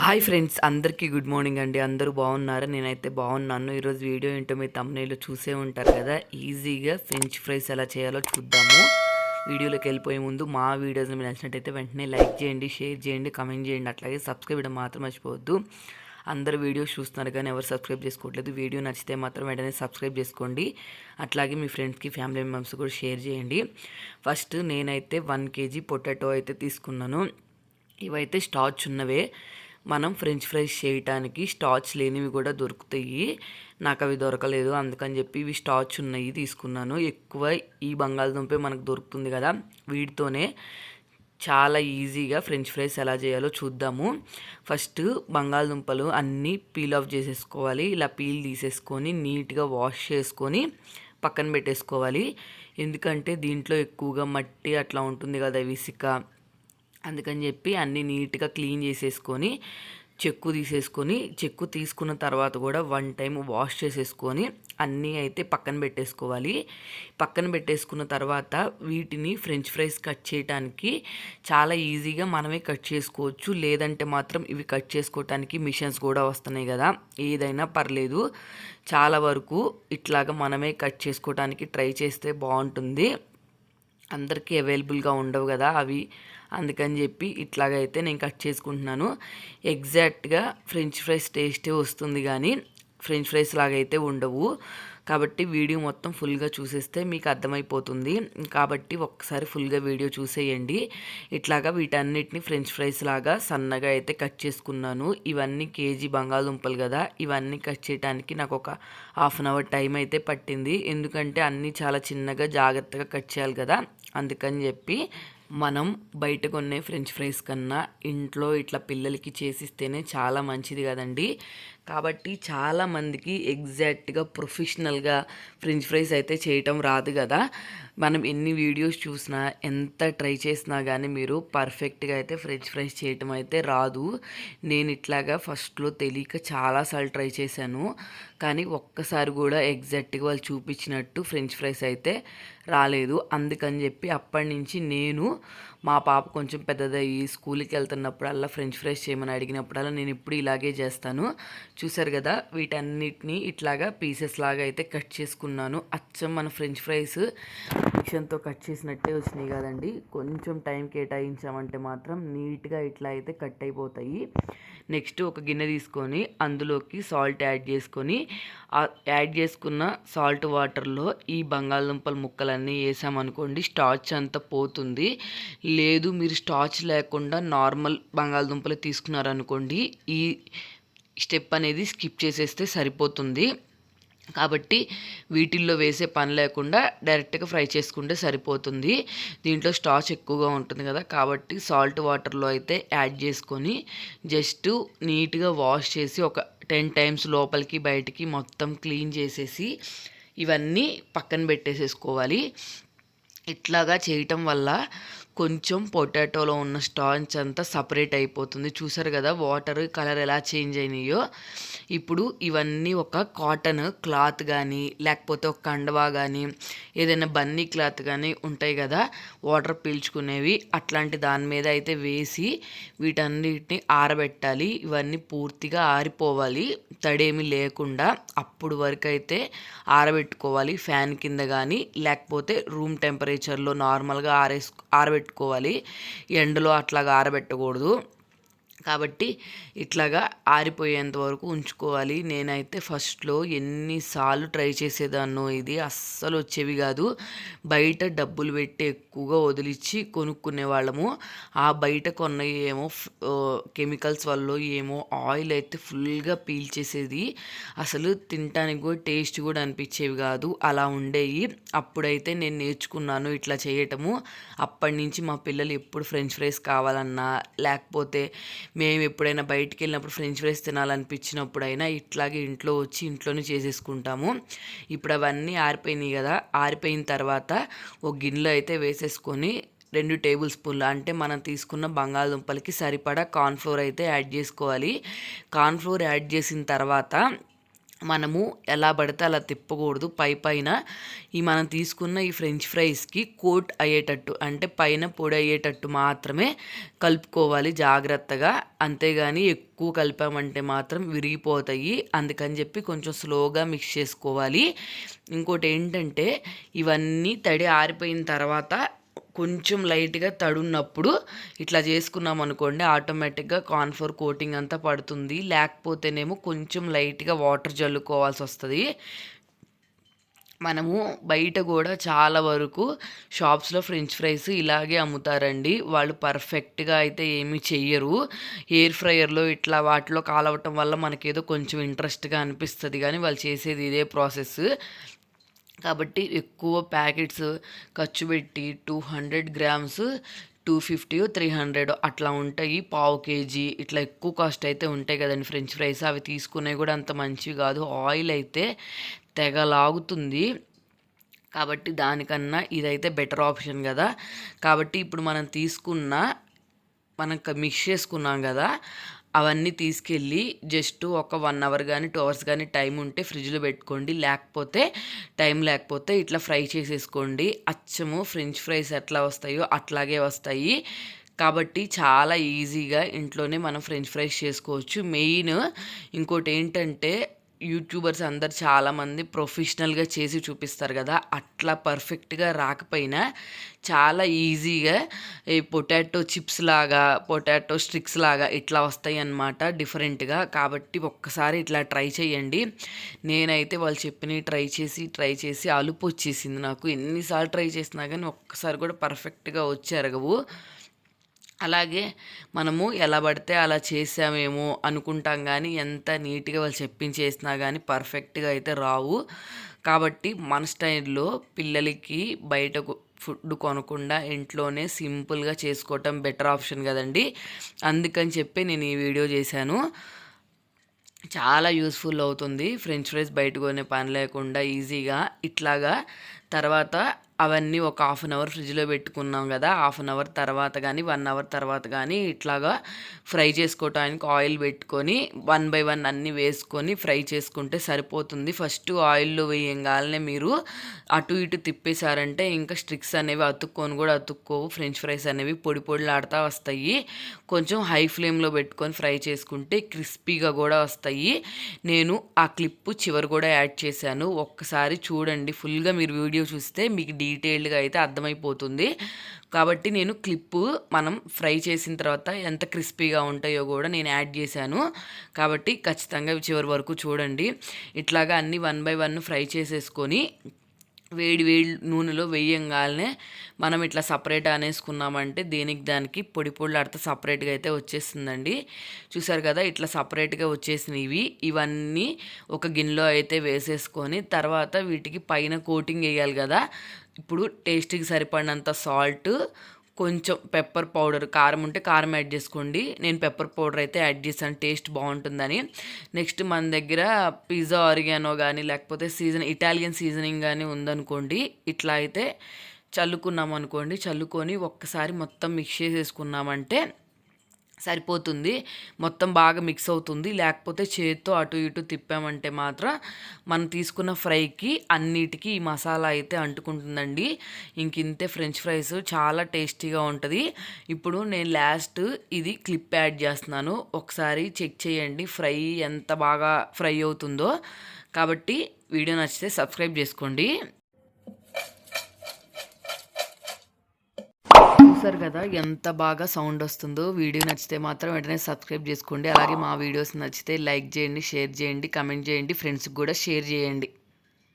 Hi friends అందరికీ good morning అండి. అందరూ బాగున్నారు? నేనైతే బాగున్నాను. ఈరోజు వీడియో ఏంటో మీ తమ్నేలు చూసే ఉంటారు కదా. ఈజీగా ఫ్రెంచ్ ఫ్రైస్ ఎలా చేయాలో చూద్దాము. వీడియోలోకి వెళ్ళిపోయే ముందు మా వీడియోస్ మీరు నచ్చినట్టయితే వెంటనే లైక్ చేయండి షేర్ చేయండి కమెంట్ చేయండి. అట్లాగే సబ్స్క్రైబ్ చేయడం మాత్రం మర్చిపోవద్దు. అందరు వీడియోస్ చూస్తున్నారు కానీ ఎవరు సబ్స్క్రైబ్ చేసుకోవట్లేదు. వీడియో నచ్చితే మాత్రం వెంటనే సబ్స్క్రైబ్ చేసుకోండి. అట్లాగే మీ ఫ్రెండ్స్కి ఫ్యామిలీ మెంబర్స్ కూడా షేర్ చేయండి. ఫస్ట్ నేనైతే వన్ కేజీ పొటాటో అయితే తీసుకున్నాను. ఇవైతే స్టార్చ్ ఉన్నవే. మనం ఫ్రెంచ్ ఫ్రైస్ చేయటానికి స్టాచ్ లేనివి కూడా దొరుకుతాయి. నాకు అవి దొరకలేదు అందుకని చెప్పి ఇవి స్టాచ్ ఉన్నాయి తీసుకున్నాను. ఎక్కువ ఈ బంగాళదుంపే మనకు దొరుకుతుంది కదా వీటితోనే చాలా ఈజీగా ఫ్రెంచ్ ఫ్రైస్ ఎలా చేయాలో చూద్దాము. ఫస్ట్ బంగాళదుంపలు అన్నీ పీల్ ఆఫ్ చేసేసుకోవాలి ఇలా పీల్ తీసేసుకొని నీట్గా వాష్ చేసుకొని పక్కన పెట్టేసుకోవాలి. ఎందుకంటే దీంట్లో ఎక్కువగా మట్టి అట్లా ఉంటుంది కదా ఇసుక అందుకని చెప్పి అన్నీ నీట్గా క్లీన్ చేసేసుకొని చెక్కు తీసేసుకొని చెక్కు తీసుకున్న తర్వాత కూడా వన్ టైం వాష్ చేసేసుకొని అన్నీ అయితే పక్కన పెట్టేసుకోవాలి. పక్కన పెట్టేసుకున్న తర్వాత వీటిని ఫ్రెంచ్ ఫ్రైస్ కట్ చేయడానికి చాలా ఈజీగా మనమే కట్ చేసుకోవచ్చు. లేదంటే మాత్రం ఇవి కట్ చేసుకోవటానికి మిషన్స్ కూడా వస్తున్నాయి కదా. ఏదైనా పర్లేదు. చాలా వరకు ఇట్లాగా మనమే కట్ చేసుకోవటానికి ట్రై చేస్తే బాగుంటుంది. అందరికీ అవైలబుల్గా ఉండవు కదా అవి. అందుకని చెప్పి ఇట్లాగైతే నేను కట్ చేసుకుంటున్నాను. ఎగ్జాక్ట్గా ఫ్రెంచ్ ఫ్రైస్ టేస్టే వస్తుంది కానీ ఫ్రెంచ్ ఫ్రైస్ లాగైతే ఉండవు. కాబట్టి వీడియో మొత్తం ఫుల్గా చూసేస్తే మీకు అర్థమైపోతుంది. కాబట్టి ఒక్కసారి ఫుల్గా వీడియో చూసేయండి. ఇట్లాగా వీటన్నిటిని ఫ్రెంచ్ ఫ్రైస్ లాగా సన్నగా అయితే కట్ చేసుకున్నాను. ఇవన్నీ కేజీ బంగాళదుంపలు కదా ఇవన్నీ కట్ చేయడానికి నాకు ఒక హాఫ్ అన్ అవర్ టైం అయితే పట్టింది. ఎందుకంటే అన్నీ చాలా చిన్నగా జాగ్రత్తగా కట్ చేయాలి కదా అందుకని చెప్పి మనం బయట కొనే ఫ్రెంచ్ ఫ్రైస్ కన్నా ఇంట్లో ఇట్లా పిల్లలకి చేసిస్తేనే చాలా మంచిది కదండి. కాబట్టి చాలామందికి ఎగ్జాక్ట్గా ప్రొఫెషనల్గా ఫ్రెంచ్ ఫ్రైస్ అయితే చేయటం రాదు కదా. మనం ఎన్ని వీడియోస్ చూసినా ఎంత ట్రై చేసినా కానీ మీరు పర్ఫెక్ట్గా అయితే ఫ్రెంచ్ ఫ్రైస్ చేయటం అయితే రాదు. నేను ఇట్లాగా ఫస్ట్లో తెలియక చాలాసార్లు ట్రై చేశాను. కానీ ఒక్కసారి కూడా ఎగ్జాక్ట్గా వాళ్ళు చూపించినట్టు ఫ్రెంచ్ ఫ్రైస్ అయితే రాలేదు. అందుకని చెప్పి అప్పటి నుంచి నేను మా పాప కొంచెం పెద్దదయ్యి స్కూల్కి వెళ్తున్నప్పుడల్లా ఫ్రెంచ్ ఫ్రైస్ చేయమని అడిగినప్పుడల్లా నేను ఇప్పుడు ఇలాగే చేస్తాను. చూసారు కదా వీటన్నిటిని ఇట్లాగా పీసెస్ లాగా అయితే కట్ చేసుకున్నాను. అచ్చం మన ఫ్రెంచ్ ఫ్రైస్. మిషన్తో కట్ చేసినట్టే వచ్చినాయి కదండి. కొంచెం టైం కేటాయించామంటే మాత్రం నీట్గా ఇట్లా అయితే కట్ అయిపోతాయి. నెక్స్ట్ ఒక గిన్నె తీసుకొని అందులోకి సాల్ట్ యాడ్ చేసుకొని యాడ్ చేసుకున్న సాల్ట్ వాటర్లో ఈ బంగాళదుంపల ముక్కలన్నీ వేసామనుకోండి స్టార్చ్ అంతా పోతుంది. లేదు మీరు స్టార్చ్ లేకుండా నార్మల్ బంగాళదుంపలు తీసుకున్నారనుకోండి ఈ స్టెప్ అనేది స్కిప్ చేసేస్తే సరిపోతుంది. కాబట్టి వీటిల్లో వేసే పని లేకుండా డైరెక్ట్గా ఫ్రై చేసుకుంటే సరిపోతుంది. దీంట్లో స్టాచ్ ఎక్కువగా ఉంటుంది కదా కాబట్టి సాల్ట్ వాటర్లో అయితే యాడ్ చేసుకొని జస్ట్ నీట్గా వాష్ చేసి ఒక టెన్ టైమ్స్ లోపలికి బయటికి మొత్తం క్లీన్ చేసేసి ఇవన్నీ పక్కన పెట్టేసేసుకోవాలి. ఇట్లాగా చేయటం వల్ల కొంచెం పొటాటోలో ఉన్న స్టాంచ్ అంతా సపరేట్ అయిపోతుంది. చూసారు కదా వాటర్ కలర్ ఎలా చేంజ్ అయినాయో? ఇప్పుడు ఇవన్నీ ఒక కాటన్ క్లాత్ కానీ లేకపోతే ఒక కండవా కానీ ఏదైనా బన్నీ క్లాత్ కానీ ఉంటాయి కదా వాటర్ పీల్చుకునేవి. అట్లాంటి దాని మీద అయితే వేసి వీటన్నిటిని ఆరబెట్టాలి. ఇవన్నీ పూర్తిగా ఆరిపోవాలి. తడేమి లేకుండా అప్పుడు వరకు అయితే ఆరబెట్టుకోవాలి. ఫ్యాన్ కింద కానీ లేకపోతే రూమ్ టెంపరేచర్లో నార్మల్గా ఆరేసు ఆరబెట్టు పెట్టుకోవాలి. ఎండలో అట్లాగా ఆరబెట్టకూడదు. కాబట్టి ఇట్లాగా ఆరిపోయేంత వరకు ఉంచుకోవాలి. నేనైతే ఫస్ట్లో ఎన్నిసార్లు ట్రై చేసేదాన్నో ఇది అస్సలు వచ్చేవి కాదు. బయట డబ్బులు పెట్టి ఎక్కువగా వదిలిచ్చి కొనుక్కునే వాళ్ళము. ఆ బయట కొన్న ఏమో కెమికల్స్ వల్ల ఏమో ఆయిల్ అయితే ఫుల్గా పీల్చేసేది. అసలు తినటానికి కూడా టేస్ట్ కూడా అనిపించేవి కాదు. అలా ఉండేవి అప్పుడైతే నేను నేర్చుకున్నాను ఇట్లా చేయటము. అప్పటి నుంచి మా పిల్లలు ఎప్పుడు ఫ్రెంచ్ ఫ్రైస్ కావాలన్నా లేకపోతే మేము ఎప్పుడైనా బయటికి వెళ్ళినప్పుడు ఫ్రెంచ్ ఫ్రైస్ తినాలనిపించినప్పుడైనా ఇట్లాగే ఇంట్లో వచ్చి ఇంట్లోనే చేసేసుకుంటాము. ఇప్పుడు అవన్నీ ఆరిపోయినాయి కదా ఆరిపోయిన తర్వాత ఒక గిన్నెలో అయితే వేసేసుకొని రెండు టేబుల్ స్పూన్లు అంటే మనం తీసుకున్న బంగాళదుంపలకి సరిపడా కార్న్ఫ్లోర్ అయితే యాడ్ చేసుకోవాలి. కార్న్ఫ్లోర్ యాడ్ చేసిన తర్వాత మనము ఎలా పడితే అలా తిప్పకూడదు. పై పైన ఈ మనం తీసుకున్న ఈ ఫ్రెంచ్ ఫ్రైస్కి కోట్ అయ్యేటట్టు అంటే పైన పొడి అయ్యేటట్టు మాత్రమే కలుపుకోవాలి జాగ్రత్తగా. అంతేగాని ఎక్కువ కలిపామంటే మాత్రం విరిగిపోతాయి. అందుకని చెప్పి కొంచెం స్లోగా మిక్స్ చేసుకోవాలి. ఇంకోటి ఏంటంటే ఇవన్నీ తడి ఆరిపోయిన తర్వాత కొంచెం లైట్గా తడున్నప్పుడు ఇట్లా చేసుకున్నాం అనుకోండి ఆటోమేటిక్గా కాన్ఫోర్ కోటింగ్ అంతా పడుతుంది. లేకపోతేనేమో కొంచెం లైట్గా వాటర్ జల్లుకోవాల్సి వస్తుంది. మనము బయట కూడా చాలా వరకు షాప్స్లో ఫ్రెంచ్ ఫ్రైస్ ఇలాగే అమ్ముతారండి. వాళ్ళు పర్ఫెక్ట్గా అయితే ఏమీ చెయ్యరు. ఎయిర్ ఫ్రైయర్లో ఇట్లా వాటిలో కాలవటం వల్ల మనకేదో కొంచెం ఇంట్రెస్ట్గా అనిపిస్తుంది. కానీ వాళ్ళు చేసేది ఇదే ప్రాసెస్. కాబట్టి ఎక్కువ ప్యాకెట్స్ ఖర్చు పెట్టి two hundred grams two fifty three hundred అట్లా ఉంటాయి. పావు కేజీ ఇట్లా ఎక్కువ కాస్ట్ అయితే ఉంటాయి కదండి. ఫ్రెంచ్ ఫ్రైస్ అవి తీసుకునేవి కూడా అంత మంచివి కాదు. ఆయిల్ అయితే తెగ లాగుతుంది. కాబట్టి దానికన్నా ఇదైతే బెటర్ ఆప్షన్ కదా. కాబట్టి ఇప్పుడు మనం తీసుకున్న మనం మిక్స్ చేసుకున్నాం కదా అవన్నీ తీసుకెళ్ళి జస్ట్ ఒక వన్ అవర్ కానీ టూ అవర్స్ కానీ టైం ఉంటే ఫ్రిడ్జ్లో పెట్టుకోండి. లేకపోతే టైం లేకపోతే ఇట్లా ఫ్రై చేసేసుకోండి. అచ్చము ఫ్రెంచ్ ఫ్రైస్ ఎట్లా వస్తాయో అట్లాగే వస్తాయి. కాబట్టి చాలా ఈజీగా ఇంట్లోనే మనం ఫ్రెంచ్ ఫ్రైస్ చేసుకోవచ్చు. మెయిన్ ఇంకోటి ఏంటంటే యూట్యూబర్స్ అందరు చాలామంది ప్రొఫెషనల్గా చేసి చూపిస్తారు కదా అట్లా పర్ఫెక్ట్గా రాకపోయినా చాలా ఈజీగా ఈ పొటాటో చిప్స్ లాగా పొటాటో స్టిక్స్ లాగా ఇట్లా వస్తాయి అన్నమాట డిఫరెంట్గా. కాబట్టి ఒక్కసారి ఇట్లా ట్రై చేయండి. నేనైతే వాళ్ళు చెప్పినవి ట్రై చేసి ట్రై చేసి అలుపు వచ్చేసింది నాకు. ఎన్నిసార్లు ట్రై చేసినా కానీ ఒక్కసారి కూడా పర్ఫెక్ట్గా వచ్చి అరగవు. అలాగే మనము ఎలా పడితే అలా చేసామేమో అనుకుంటాం కానీ ఎంత నీట్గా వాళ్ళు చెప్పించేసినా కానీ పర్ఫెక్ట్గా అయితే రావు. కాబట్టి మన స్టైల్లో పిల్లలకి బయట ఫుడ్ కొనకుండా ఇంట్లోనే సింపుల్గా చేసుకోవటం బెటర్ ఆప్షన్ కదండి. అందుకని చెప్పి నేను ఈ వీడియో చేశాను. చాలా యూస్ఫుల్ అవుతుంది. ఫ్రెంచ్ ఫ్రైస్ బయట కొనే పని లేకుండా ఈజీగా ఇట్లాగా తర్వాత అవన్నీ ఒక హాఫ్ అన్ అవర్ ఫ్రిడ్జ్లో పెట్టుకున్నాం కదా హాఫ్ అన్ అవర్ తర్వాత కానీ వన్ అవర్ తర్వాత కానీ ఇట్లాగా ఫ్రై చేసుకోవటానికి ఆయిల్ పెట్టుకొని వన్ బై వన్ అన్నీ వేసుకొని ఫ్రై చేసుకుంటే సరిపోతుంది. ఫస్ట్ ఆయిల్లో వేయంగానే మీరు అటు ఇటు తిప్పేశారంటే ఇంకా స్ట్రిక్స్ అనేవి అతుక్కొని కూడా అతుక్కోవు. ఫ్రెంచ్ ఫ్రైస్ అనేవి పొడి పొడిలాడుతూ వస్తాయి. కొంచెం హై ఫ్లేమ్లో పెట్టుకొని ఫ్రై చేసుకుంటే క్రిస్పీగా కూడా వస్తాయి. నేను ఆ క్లిప్ చివరి కూడా యాడ్ చేశాను. ఒక్కసారి చూడండి. ఫుల్గా మీరు వీడియో చూస్తే మీకు డీ డీటెయిల్డ్గా అయితే అర్థమైపోతుంది. కాబట్టి నేను క్లిప్పు మనం ఫ్రై చేసిన తర్వాత ఎంత క్రిస్పీగా ఉంటాయో కూడా నేను యాడ్ చేశాను. కాబట్టి ఖచ్చితంగా చివరి వరకు చూడండి. ఇట్లాగా అన్ని వన్ బై వన్ ఫ్రై చేసేసుకొని వేడి వేడి నూనెలో వేయంగానే మనం ఇట్లా సపరేట్ అనేసుకున్నామంటే దేనికి దానికి పొడి పొడి సపరేట్గా అయితే వచ్చేస్తుందండి. చూసారు కదా ఇట్లా సపరేట్గా వచ్చేసినవి. ఇవన్నీ ఒక గిన్నెలో అయితే వేసేసుకొని తర్వాత వీటికి పైన కోటింగ్ వేయాలి కదా. ఇప్పుడు టేస్ట్కి సరిపడినంత సాల్ట్ కొంచెం పెప్పర్ పౌడర్ కారం ఉంటే కారం యాడ్ చేసుకోండి. నేను పెప్పర్ పౌడర్ అయితే యాడ్ చేశాను టేస్ట్ బాగుంటుందని. నెక్స్ట్ మన దగ్గర పిజ్జా ఆరిగానో కానీ లేకపోతే సీజన్ ఇటాలియన్ సీజనింగ్ కానీ ఉందనుకోండి ఇట్లా అయితే చల్లుకున్నాం అనుకోండి చల్లుకొని ఒక్కసారి మొత్తం మిక్స్ చేసేసుకున్నామంటే సరిపోతుంది. మొత్తం బాగా మిక్స్ అవుతుంది. లేకపోతే చేతితో అటు ఇటు తిప్పామంటే మాత్రం మనం తీసుకున్న ఫ్రైకి అన్నిటికీ ఈ మసాలా అయితే అంటుకుంటుందండి. ఇంక ఇంతే ఫ్రెంచ్ ఫ్రైస్ చాలా టేస్టీగా ఉంటుంది. ఇప్పుడు నేను లాస్ట్ ఇది క్లిప్ యాడ్ చేస్తున్నాను. ఒకసారి చెక్ చేయండి ఫ్రై ఎంత బాగా ఫ్రై అవుతుందో. కాబట్టి వీడియో నచ్చితే సబ్స్క్రైబ్ చేసుకోండి. చూసారు కదా ఎంత బాగా సౌండ్ వస్తుందో. వీడియో నచ్చితే మాత్రం వెంటనే సబ్స్క్రైబ్ చేసుకోండి. అలాగే మా వీడియోస్ నచ్చితే లైక్ చేయండి షేర్ చేయండి కమెంట్ చేయండి ఫ్రెండ్స్కి కూడా షేర్ చేయండి.